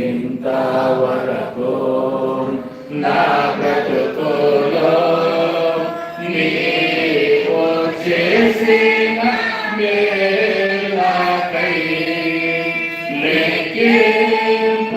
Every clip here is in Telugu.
ఇంతవరకు నా బ్రతుకులో నీవు చేసిన మేలకై లెక్కింప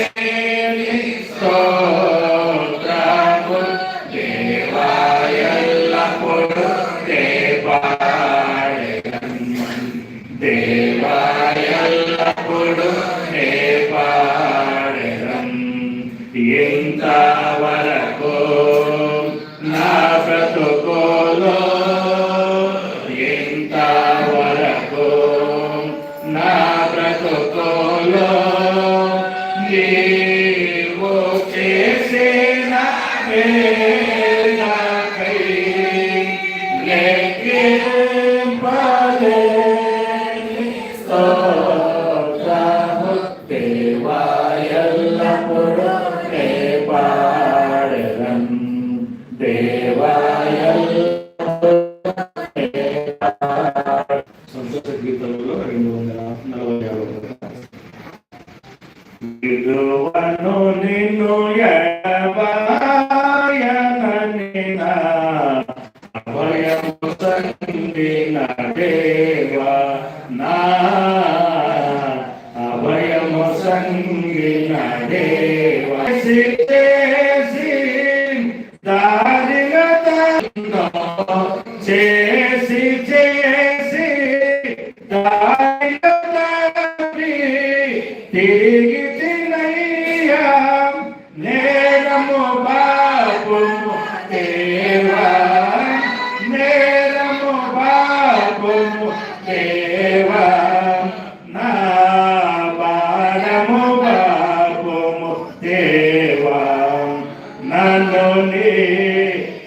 దేవాయల్లప్పుడు నే పాడెదం ఎంత సంతోష గీతంలో రెండు వందల నలభై ఆరు నిలువను నిన్ను ఎడబాయన అభయము సంగిన దేవా నా అభయము సంగిన దేవా చేసి దారిగత చే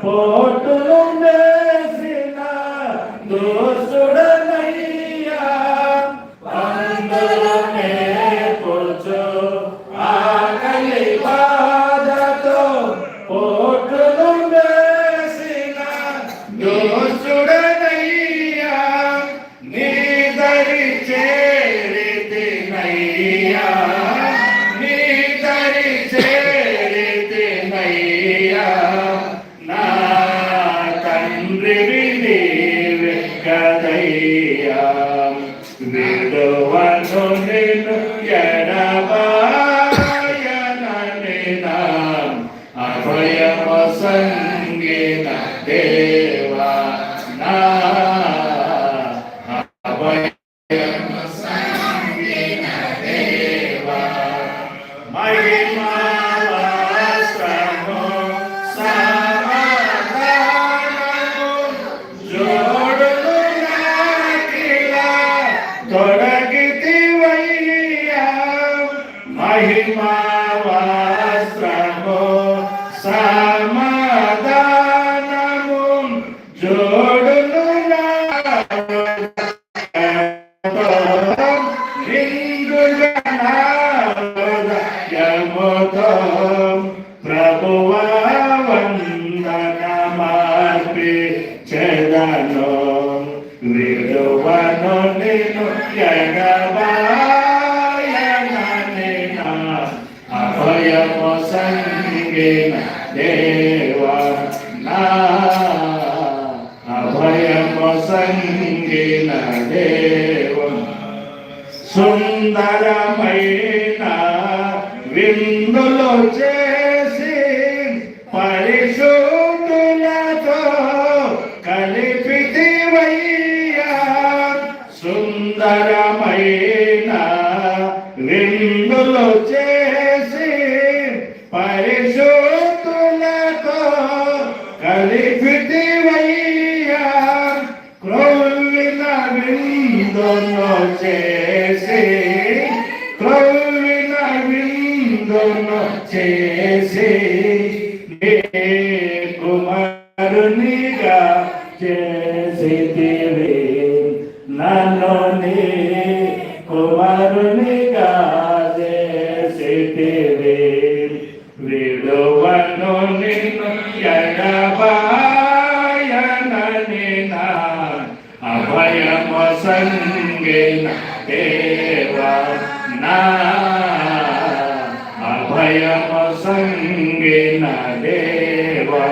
porto non desina, ఎడబాయనని నా అభయము సంగీత దేవా నా అభయము సంగీత దేవా మహిమా వాస్త్రము దేవా నా అభయము సంగిన దేవా సుందరమైన విందులు చేసి పరిశుద్ధులతో కలిపితివయ్యా. సుందరమైన విందును చేసి క్రొల్లిన విందును చేసి అభయము సంగిన దేవా నా అభయము సంగిన దేవా